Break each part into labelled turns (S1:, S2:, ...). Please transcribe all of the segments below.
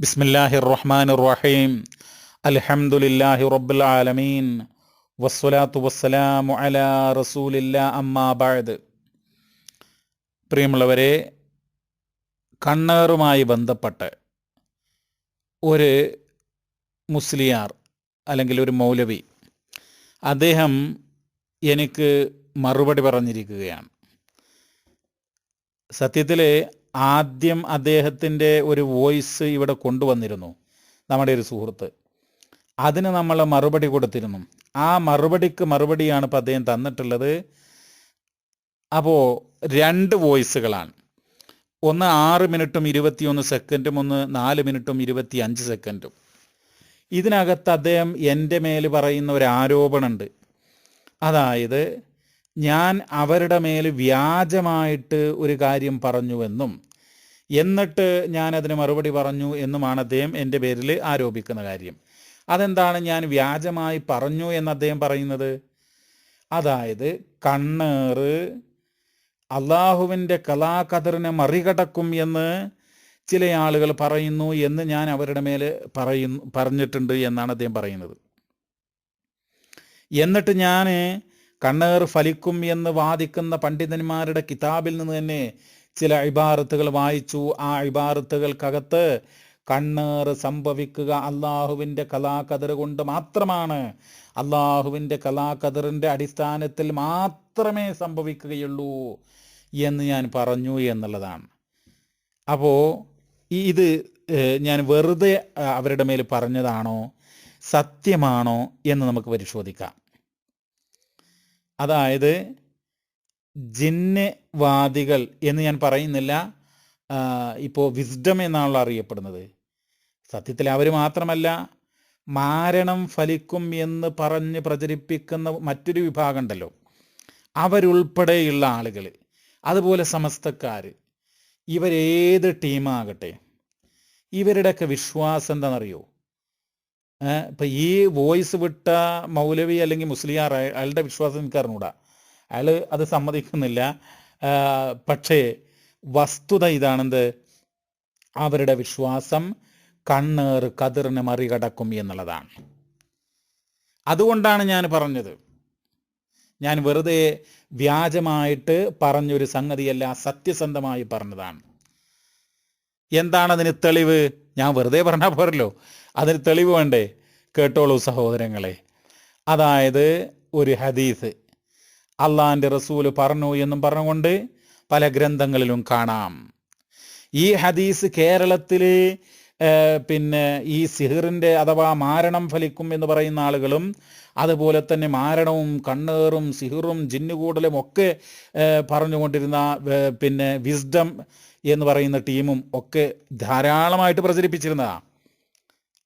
S1: ബിസ്മില്ലാഹി റഹ്മാൻ റഹീം അൽഹംദുലില്ലാഹി റബ്ബുൽ ആലമീൻ വസ്സലാത്തു വസ്സലാമു അലാ റസൂലില്ലാ അമ്മാ ബഅദ്. പ്രിയമുള്ളവരെ കണ്ണേറുമായി ബന്ധപ്പെട്ട് ഒരു മുസ്ലിയാർ അല്ലെങ്കിൽ ഒരു മൗലവി അദ്ദേഹം എനിക്ക് മറുപടി പറഞ്ഞിരിക്കുകയാണ്. സത്യത്തിൽ ആദ്യം അദ്ദേഹത്തിന്റെ ഒരു വോയിസ് ഇവിടെ കൊണ്ടുവന്നിരുന്നു നമ്മുടെ ഒരു സുഹൃത്ത്. അതിന് നമ്മൾ മറുപടി കൊടുത്തിരുന്നു. ആ മറുപടിക്ക് മറുപടിയാണ് ഇപ്പോൾ അദ്ദേഹം തന്നിട്ടുള്ളത്. അപ്പോൾ രണ്ട് വോയിസുകളാണ്. ഒന്ന് ആറ് മിനിറ്റും ഇരുപത്തിയൊന്ന് സെക്കൻഡും ഒന്ന് നാല് മിനിറ്റും ഇരുപത്തി അഞ്ച് സെക്കൻഡും. ഇതിനകത്ത് അദ്ദേഹം എന്റെ മേൽ പറയുന്ന ഒരു ആരോപണമുണ്ട്. അതായത് ഞാൻ അവരുടെ മേൽ വ്യാജമായിട്ട് ഒരു കാര്യം പറഞ്ഞുവെന്നും എന്നിട്ട് ഞാൻ അതിന് മറുപടി പറഞ്ഞു എന്നുമാണ് അദ്ദേഹം എന്റെ പേരിൽ ആരോപിക്കുന്ന കാര്യം. അതെന്താണ് ഞാൻ വ്യാജമായി പറഞ്ഞു എന്ന് അദ്ദേഹം പറയുന്നത്? അതായത് കണ്ണേറ് അള്ളാഹുവിന്റെ കലാകതിറിനെ മറികടക്കും എന്ന് ചില ആളുകൾ പറയുന്നു എന്ന് ഞാൻ അവരുടെ മേൽ പറയുന്നു പറഞ്ഞിട്ടുണ്ട് എന്നാണ് അദ്ദേഹം പറയുന്നത്. എന്നിട്ട് ഞാൻ കണ്ണേർ ഫലിക്കും എന്ന് വാദിക്കുന്ന പണ്ഡിതന്മാരുടെ കിതാബിൽ നിന്ന് തന്നെ ചില ഇബാറത്തുകൾ വായിച്ചു. ആ ഇബാറത്തുകൾക്കകത്ത് കണ്ണേർ സംഭവിക്കുക അള്ളാഹുവിന്റെ കലാകതിർ കൊണ്ട് മാത്രമാണ്. അള്ളാഹുവിന്റെ കലാകതിറിന്റെ അടിസ്ഥാനത്തിൽ മാത്രമേ സംഭവിക്കുകയുള്ളൂ എന്ന് ഞാൻ പറഞ്ഞു എന്നുള്ളതാണ്. അപ്പോൾ ഇത് ഞാൻ വെറുതെ അവരുടെ മേൽ പറഞ്ഞതാണോ സത്യമാണോ എന്ന് നമുക്ക് പരിശോധിക്കാം. അതായത് ജിന്നവാദികൾ എന്ന് ഞാൻ പറയുന്നില്ല ഇപ്പോൾ വിസ്ഡം എന്നാണല്ലോ അറിയപ്പെടുന്നത്. സത്യത്തിൽ അവർ മാത്രമല്ല മാരണം ഫലിക്കും എന്ന് പറഞ്ഞ് പ്രചരിപ്പിക്കുന്ന മറ്റൊരു വിഭാഗം ഉണ്ടല്ലോ അവരുൾപ്പെടെയുള്ള ആളുകൾ അതുപോലെ സമസ്തക്കാർ. ഇവരേത് ടീമാകട്ടെ? ഇവരുടെയൊക്കെ വിശ്വാസം എന്താണെന്നറിയോ? ഇപ്പം ഈ വോയിസ് വിട്ട മൗലവി അല്ലെങ്കിൽ മുസ്ലിയാർ അയ- അയാളുടെ വിശ്വാസം എനിക്ക് അറിഞ്ഞൂടാ. അയാൾ അത് സമ്മതിക്കുന്നില്ല. പക്ഷേ വസ്തുത ഇതാണെന്ത്? അവരുടെ വിശ്വാസം കണ്ണേറ് കതിറിന് മറികടക്കും എന്നുള്ളതാണ്. അതുകൊണ്ടാണ് ഞാൻ പറഞ്ഞത്. ഞാൻ വെറുതെ വ്യാജമായിട്ട് പറഞ്ഞൊരു സംഗതിയല്ല സത്യസന്ധമായി പറഞ്ഞതാണ്. എന്താണതിന് തെളിവ്? ഞാൻ വെറുതെ പറഞ്ഞാൽ പോരല്ലോ. അതിന് തെളിവ് വേണ്ടേ? കേട്ടോളൂ സഹോദരങ്ങളെ. അതായത് ഒരു ഹദീസ്. അള്ളാഹിന്റെ റസൂൽ പറഞ്ഞു എന്നും പറഞ്ഞുകൊണ്ട് പല ഗ്രന്ഥങ്ങളിലും കാണാം. ഈ ഹദീസ് കേരളത്തിൽ പിന്നെ ഈ സിഹിറിന്റെ അഥവാ മാരണം ഫലിക്കും എന്ന് പറയുന്ന ആളുകളും അതുപോലെ തന്നെ മാരണവും കണ്ണേറും സിഹിറും ജിന്നുകൂടലും ഒക്കെ പറഞ്ഞുകൊണ്ടിരുന്ന പിന്നെ വിസ്ഡം എന്ന് പറയുന്ന ടീമും ഒക്കെ ധാരാളമായിട്ട് പ്രചരിപ്പിച്ചിരുന്നതാണ്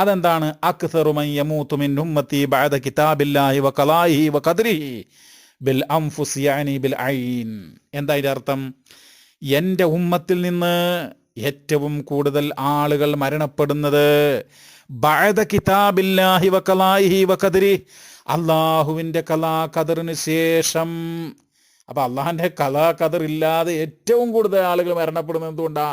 S1: അതെന്താണ്? അക്സറു മൻ മിൻ ഉമ്മത്തി ബഅദ കിതാബില്ലാഹി വ ഖലാഇഹി വ ബിൽ അൻഫുസ് യാനി ബിൽ ഐൻ. അർത്ഥം? എന്റെ ഉമ്മത്തിൽ നിന്ന് ഏറ്റവും കൂടുതൽ ആളുകൾ മരണപ്പെടുന്നത് ബഅദ കിതാബില്ലാഹി വ ഖലാഇഹി വ ഖദ്രി കലാ കദറിന് ശേഷം. അപ്പൊ അള്ളാഹിന്റെ കലാ കദർ ഇല്ലാതെ ഏറ്റവും കൂടുതൽ ആളുകൾ മരണപ്പെടുന്നത് എന്തുകൊണ്ടാ?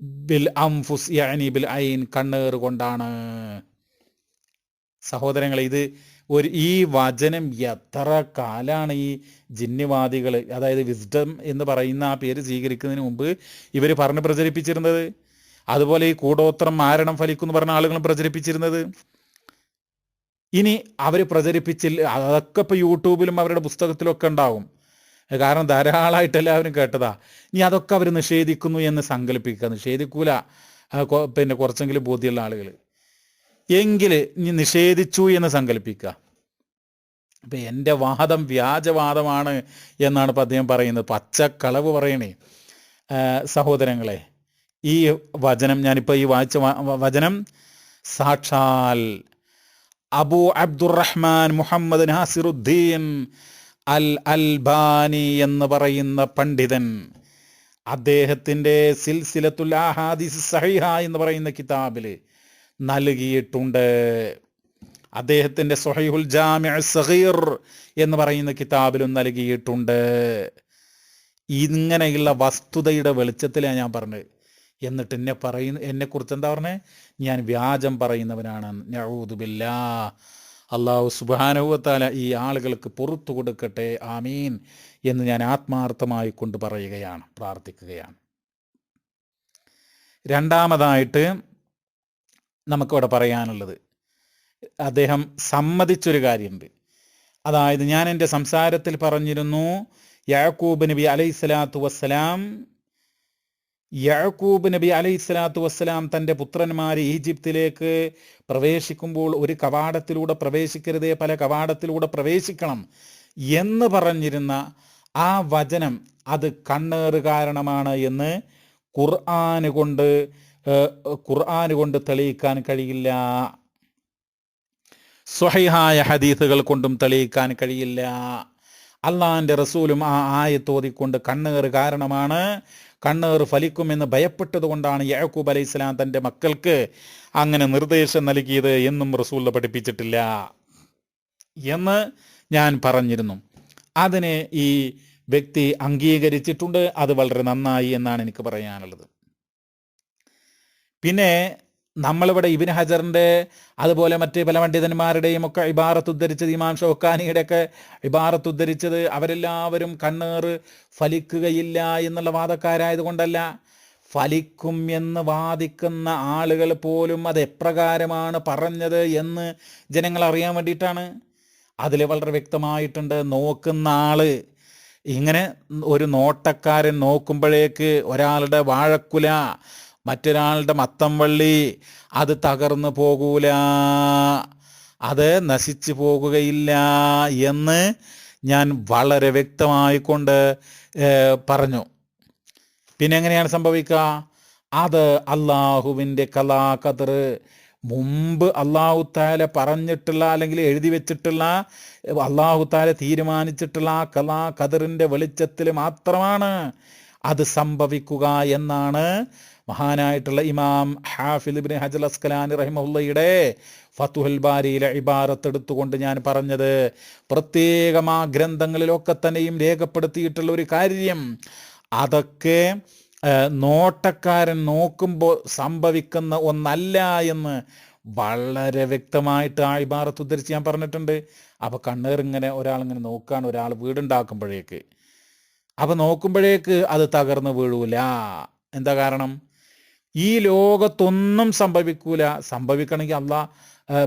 S1: ബിൽ അംഫുസ് യാനി ബിൽ ഐൻ കണ്ണേർ കൊണ്ടാണ്. സഹോദരങ്ങളെ ഇത് ഒരു ഈ വചനം എത്ര കാലാണ് ഈ ജിന്നിവാദികൾ അതായത് വിസ്ഡം എന്ന് പറയുന്ന ആ പേര് സ്വീകരിക്കുന്നതിന് മുമ്പ് ഇവർ പറഞ്ഞ് പ്രചരിപ്പിച്ചിരുന്നത്? അതുപോലെ ഈ കൂടോത്രം മാരണം ഫലിക്കും എന്ന് പറഞ്ഞ ആളുകളും പ്രചരിപ്പിച്ചിരുന്നത്? ഇനി അവർ പ്രചരിപ്പിച്ചില്ല അതൊക്കെ ഇപ്പോൾ യൂട്യൂബിലും അവരുടെ പുസ്തകത്തിലൊക്കെ ഉണ്ടാവും. കാരണം ധാരാളമായിട്ട് എല്ലാവരും കേട്ടതാ. ഇനി അതൊക്കെ അവർ നിഷേധിക്കുന്നു എന്ന് സങ്കല്പിക്കുക. നിഷേധിക്കൂല. പിന്നെ കുറച്ചെങ്കിലും ബോധ്യമുള്ള ആളുകൾ എങ്കിൽ ഇനി നിഷേധിച്ചു എന്ന് സങ്കല്പിക്കുക. അപ്പം എന്റെ വാദം വ്യാജവാദമാണ് എന്നാണ് ഇപ്പം അദ്ദേഹം പറയുന്നത്. പച്ചക്കളവ് പറയണേ. സഹോദരങ്ങളെ ഈ വചനം ഞാനിപ്പോൾ ഈ വായിച്ച വചനം സാക്ഷാൽ Abu Abdurrahman Muhammad Nasiruddin al Albani എന്ന് പറയുന്ന പണ്ഡിതൻ അദ്ദേഹത്തിന്റെ സിൽസിലത്തുൽ ആഹാദിസ് സഹിഹ എന്ന് പറയുന്ന കിതാബിൽ നൽകിയിട്ടുണ്ട്. അദ്ദേഹത്തിന്റെ സൊഹൈഹുൽ ജാമി സഹീർ എന്ന് പറയുന്ന കിതാബിലും നൽകിയിട്ടുണ്ട്. ഇങ്ങനെയുള്ള വസ്തുതയുടെ വെളിച്ചത്തിലാണ് ഞാൻ പറഞ്ഞത്. എന്നിട്ട് എന്നെ പറയുന്ന എന്നെക്കുറിച്ച് എന്താ പറഞ്ഞേ? ഞാൻ വ്യാജം പറയുന്നവനാണ്. നഊദുബില്ലാ അള്ളാഹു സുബാനുഭവത്താല ഈ ആളുകൾക്ക് പുറത്തു കൊടുക്കട്ടെ ആമീൻ എന്ന് ഞാൻ ആത്മാർത്ഥമായി കൊണ്ട് പറയുകയാണ് പ്രാർത്ഥിക്കുകയാണ്. രണ്ടാമതായിട്ട് നമുക്കിവിടെ പറയാനുള്ളത് അദ്ദേഹം സമ്മതിച്ചൊരു കാര്യമുണ്ട്. അതായത് ഞാൻ എന്റെ സംസാരത്തിൽ പറഞ്ഞിരുന്നു യാക്കൂബ് നബി അലൈഹി സ്വലാത്തു വസ്സലാം യാക്കൂബ് നബി അലൈഹി സ്വലാത്തു വസ്സലാം തന്റെ പുത്രന്മാർ ഈജിപ്തിലേക്ക് പ്രവേശിക്കുമ്പോൾ ഒരു കവാടത്തിലൂടെ പ്രവേശിക്കരുതേ പല കവാടത്തിലൂടെ പ്രവേശിക്കണം എന്ന് പറഞ്ഞിരുന്ന ആ വചനം അത് കണ്ണേറ് കാരണമാണ് എന്ന് ഖുർആന് കൊണ്ട് ഖുർആന് കൊണ്ട് തെളിയിക്കാൻ കഴിയില്ല. സ്വഹൈഹായ ഹദീസുകൾ കൊണ്ടും തെളിയിക്കാൻ കഴിയില്ല. അള്ളാഹാന്റെ റസൂലും ആ ആയത്തോതിക്കൊണ്ട് കണ്ണേറ് കാരണമാണ്. കണ്ണേറ് ഫലിക്കുമെന്ന് ഭയപ്പെട്ടത് കൊണ്ടാണ് യാക്കൂബ് അലൈഹി സ്വലാം തന്റെ മക്കൾക്ക് അങ്ങനെ നിർദ്ദേശം നൽകിയത് എന്നും റസൂൽ പഠിപ്പിച്ചിട്ടില്ല എന്ന് ഞാൻ പറഞ്ഞിരുന്നു. അതിനെ ഈ വ്യക്തി അംഗീകരിച്ചിട്ടുണ്ട്. അത് വളരെ നന്നായി എന്നാണ് എനിക്ക് പറയാനുള്ളത്. പിന്നെ നമ്മളിവിടെ ഇബിൻ ഹജറിന്റെ അതുപോലെ മറ്റ് പല പണ്ഡിതന്മാരുടെയും ഒക്കെ ഇബാറത്ത് ഉദ്ധരിച്ചത് ഇമാം ഷോക്കാനിയുടെ ഒക്കെ ഇബാറത്ത് ഉദ്ധരിച്ചത് അവരെല്ലാവരും കണ്ണേറ് ഫലിക്കുകയില്ല എന്നുള്ള വാദക്കാരായത് കൊണ്ടല്ല ഫലിക്കും എന്ന് വാദിക്കുന്ന ആളുകൾ പോലും അത് എപ്രകാരമാണ് പറഞ്ഞത് എന്ന് ജനങ്ങൾ അറിയാൻ വേണ്ടിയിട്ടാണ്. അതിൽ വളരെ വ്യക്തമായിട്ടുണ്ട് നോക്കുന്ന ആൾ. ഇങ്ങനെ ഒരു നോട്ടക്കാരൻ നോക്കുമ്പോഴേക്ക് ഒരാളുടെ വാഴക്കുല മറ്റൊരാളുടെ മത്തം വള്ളി അത് തകർന്നു പോകൂല. അത് നശിച്ചു പോകുകയില്ല എന്ന് ഞാൻ വളരെ വ്യക്തമായിക്കൊണ്ട് പറഞ്ഞു. പിന്നെ എങ്ങനെയാണ് സംഭവിക്കുക? അത് അള്ളാഹുവിന്റെ കലാകതർ മുമ്പ് അള്ളാഹു താല പറഞ്ഞിട്ടുള്ള അല്ലെങ്കിൽ എഴുതി വെച്ചിട്ടുള്ള അള്ളാഹു താല തീരുമാനിച്ചിട്ടുള്ള ആ കലാ കതിറിന്റെ വെളിച്ചത്തിൽ മാത്രമാണ് അത് സംഭവിക്കുക എന്നാണ് മഹാനായിട്ടുള്ള ഇമാം ഹാഫിലിബിൻ ഹജൽ അസ്കലാനി റഹിമുള്ളയുടെ ഫത്തുഹൽ ബാരിയിലെ ഇബാറത്ത് എടുത്തുകൊണ്ട് ഞാൻ പറഞ്ഞത് പ്രത്യേകം ആ ഗ്രന്ഥങ്ങളിലൊക്കെ തന്നെയും രേഖപ്പെടുത്തിയിട്ടുള്ള ഒരു കാര്യം. അതൊക്കെ നോട്ടക്കാരൻ നോക്കുമ്പോൾ സംഭവിക്കുന്ന ഒന്നല്ല എന്ന് വളരെ വ്യക്തമായിട്ട് ആ ഇബാറത്ത് ഉദ്ധരിച്ച് ഞാൻ പറഞ്ഞിട്ടുണ്ട്. അപ്പോൾ കണ്ണേറിങ്ങനെ ഒരാളിങ്ങനെ നോക്കുകയാണ് ഒരാൾ വീടുണ്ടാക്കുമ്പോഴേക്ക്. അപ്പോൾ നോക്കുമ്പോഴേക്ക് അത് തകർന്ന് വീഴൂല. എന്താ കാരണം? ഈ ലോകത്തൊന്നും സംഭവിക്കൂല. സംഭവിക്കണമെങ്കിൽ അല്ല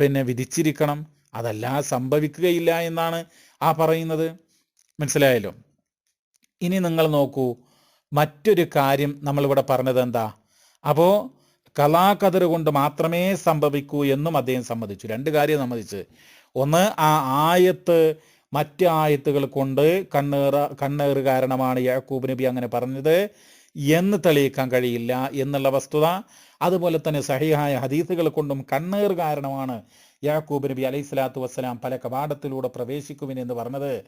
S1: പിന്നെ വിധിച്ചിരിക്കണം. അതല്ല സംഭവിക്കുകയില്ല എന്നാണ് ആ പറയുന്നത്. മനസ്സിലായല്ലോ? ഇനി നിങ്ങൾ നോക്കൂ മറ്റൊരു കാര്യം നമ്മളിവിടെ പറഞ്ഞത് എന്താ? അപ്പോൾ കലാകതിർ കൊണ്ട് മാത്രമേ സംഭവിക്കൂ എന്നും അദ്ദേഹം സമ്മതിച്ചു. രണ്ട് കാര്യം സമ്മതിച്ച്. ഒന്ന് ആ ആയത്ത് മറ്റ് ആയത്തുകൾ കൊണ്ട് കണ്ണേറ കണ്ണേറ് കാരണമാണ് യാക്കൂബ് നബി അങ്ങനെ പറഞ്ഞത്. എന്ന് തെളിയിക്കാൻ കഴിയില്ല എന്നുള്ള വസ്തുത. അതുപോലെ തന്നെ സഹിഹായ ഹദീസുകൾ കൊണ്ടും കണ്ണേർ കാരണമാണ് യാക്കൂബ് നബി അലൈഹി സ്വലാത്തു വസ്സലാം പല കവാടത്തിലൂടെ പ്രവേശിക്കുമെന്ന് പറഞ്ഞത്.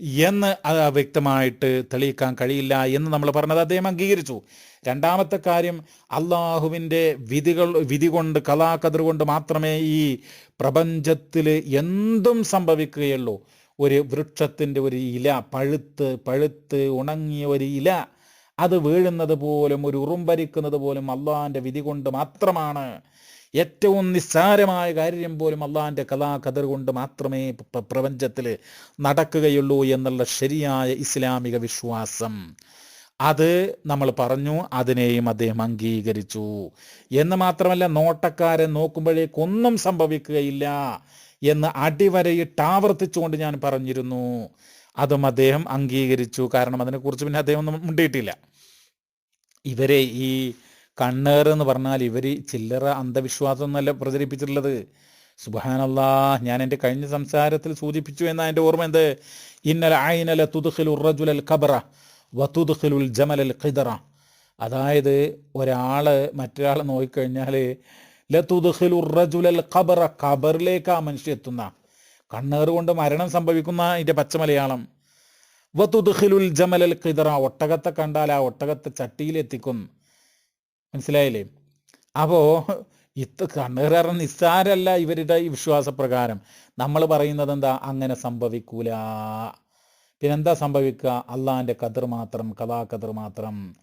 S1: എന്ന് വ്യക്തമായിട്ട് തെളിയിക്കാൻ കഴിയില്ല എന്ന് നമ്മൾ പറഞ്ഞത് അദ്ദേഹം അംഗീകരിച്ചു. രണ്ടാമത്തെ കാര്യം അള്ളാഹുവിന്റെ വിധികൾ വിധി കൊണ്ട് കലാകതിർ കൊണ്ട് മാത്രമേ ഈ പ്രപഞ്ചത്തിൽ എന്തും സംഭവിക്കുകയുള്ളൂ. ഒരു വൃക്ഷത്തിന്റെ ഒരു ഇല പഴുത്ത് പഴുത്ത് ഉണങ്ങിയ ഒരു ഇല അത് വീഴുന്നത് പോലും ഒരു ഉറുമ്പരിക്കുന്നത് പോലും അള്ളാഹാന്റെ വിധി കൊണ്ട് മാത്രമാണ്. ഏറ്റവും നിസ്സാരമായ കാര്യം പോലും അള്ളാഹാന്റെ കലാകതിർ കൊണ്ട് മാത്രമേ പ്രപഞ്ചത്തിൽ നടക്കുകയുള്ളൂ എന്നുള്ള ശരിയായ ഇസ്ലാമിക വിശ്വാസം. അത് നമ്മൾ പറഞ്ഞു അതിനെയും അദ്ദേഹം അംഗീകരിച്ചു. എന്ന് മാത്രമല്ല നോട്ടക്കാരെ നോക്കുമ്പോഴേക്കൊന്നും സംഭവിക്കുകയില്ല എന്ന് അടിവരയിട്ട് ആവർത്തിച്ചുകൊണ്ട് ഞാൻ പറഞ്ഞിരുന്നു. അതും അദ്ദേഹം അംഗീകരിച്ചു. കാരണം അതിനെക്കുറിച്ച് പിന്നെ അദ്ദേഹം ഒന്നും മുണ്ടിയിട്ടില്ല. ഇവരെ ഈ കണ്ണേർ എന്ന് പറഞ്ഞാൽ ഇവർ ചില്ലറ അന്ധവിശ്വാസം എന്നല്ല പ്രചരിപ്പിച്ചിട്ടുള്ളത്. സുബാനല്ലാ ഞാൻ എന്റെ കഴിഞ്ഞ സംസാരത്തിൽ സൂചിപ്പിച്ചു എന്ന എന്റെ ഓർമ്മ എന്ത്? ഇന്നൽ ആയിനല തുതുഖിൽ ഉറജുലൽ ഖബറ വതുതുഖിലുൽ ജമൽ അൽ ഖിദറ. അതായത് ഒരാൾ മറ്റൊരാളെ നോക്കിക്കഴിഞ്ഞാൽ ലതുദ്ഖിലുറജുലൽ ഖബറ ഖബറിലേക്ക് ആ മനുഷ്യ എത്തുന്ന. കണ്ണേറ് കൊണ്ട് മരണം സംഭവിക്കുന്ന ഇതിന്റെ പച്ചമലയാളം. വതുദ്ഖിലുൽ ജമലൽ ഖിദറ ഒട്ടകത്തെ കണ്ടാൽ ആ ഒട്ടകത്തെ ചട്ടിയിലെത്തിക്കും മനസ്സിലായില്ലേ? അപ്പോൾ ഇത് കണ്ണേറ നിസ്സാരല്ല ഇവരുടെ ഈ വിശ്വാസപ്രകാരം. നമ്മൾ പറയുന്നത് എന്താ? അങ്ങനെ സംഭവിക്കൂല. പിന്നെന്താ സംഭവിക്കുക? അള്ളാഹിന്റെ കതിർ മാത്രം കഥാ കതിർ മാത്രം.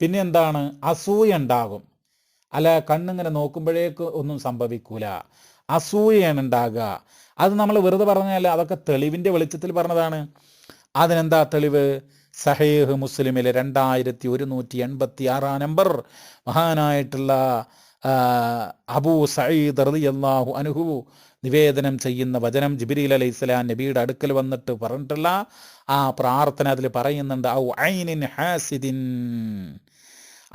S1: പിന്നെ എന്താണ് അസൂയ ഉണ്ടാകും. അല്ല കണ്ണിങ്ങനെ നോക്കുമ്പോഴേക്ക് ഒന്നും സംഭവിക്കൂല. അസൂയയാണ് ഉണ്ടാകുക. അത് നമ്മൾ വെറുതെ പറഞ്ഞാൽ അതൊക്കെ തെളിവിന്റെ വെളിച്ചത്തിൽ പറഞ്ഞതാണ്. അതിനെന്താ തെളിവ്? സഹേഹ് മുസ്ലിമിലെ രണ്ടായിരത്തി ഒരുന്നൂറ്റി എൺപത്തി ആറാം നമ്പർ. മഹാനായിട്ടുള്ള അബൂ സയ്യിദ് റളിയല്ലാഹു അൻഹു നിവേദനം ചെയ്യുന്ന വചനം ജിബിരിൽ അലൈഹി സ്വലാം നബിയുടെ അടുക്കൽ വന്നിട്ട് പറഞ്ഞിട്ടുള്ള ആ പ്രാർത്ഥന അതിൽ പറയുന്നുണ്ട്. ഔ ഐനിൻ ഹാസിദിൻ.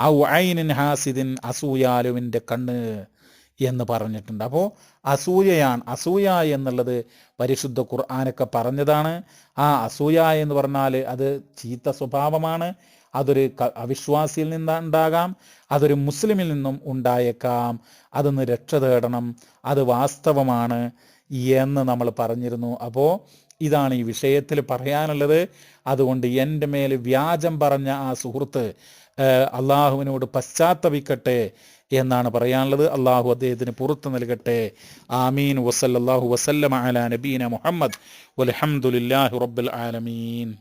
S1: ഔ ഐനിൻ ഹാസിദിൻ അസൂയാലുവിന്റെ കണ്ണ്. എന്ന് പറഞ്ഞിട്ടുണ്ട്. അപ്പോൾ അസൂയയാണ്. അസൂയ എന്നുള്ളത് പരിശുദ്ധ ഖുർആാനൊക്കെ പറഞ്ഞതാണ്. ആ അസൂയ എന്ന് പറഞ്ഞാൽ അത് ചീത്ത സ്വഭാവമാണ്. അതൊരു അവിശ്വാസിയിൽ നിന്ന് ഉണ്ടാകാം. അതൊരു മുസ്ലിമിൽ നിന്നും ഉണ്ടായേക്കാം. അതൊന്ന് രക്ഷ തേടണം. അത് വാസ്തവമാണ് എന്ന് നമ്മൾ പറഞ്ഞിരുന്നു. അപ്പോൾ ഇതാണ് ഈ വിഷയത്തിൽ പറയാനുള്ളത്. അതുകൊണ്ട് എന്റെ മേൽ വ്യാജം പറഞ്ഞ ആ സുഹൃത്ത് അള്ളാഹുവിനോട് പശ്ചാത്തപിക്കട്ടെ എന്നാണ് പറയാനുള്ളത്. അള്ളാഹു അദ്ദേഹത്തിന് പുറത്തു നൽകട്ടെ. ആമീൻ. വസല്ലാഹു വസല്ലമ അല നബീന മുഹമ്മദ്. വലഹമുല്ലാഹി റബ്ബുൽ ആലമീൻ.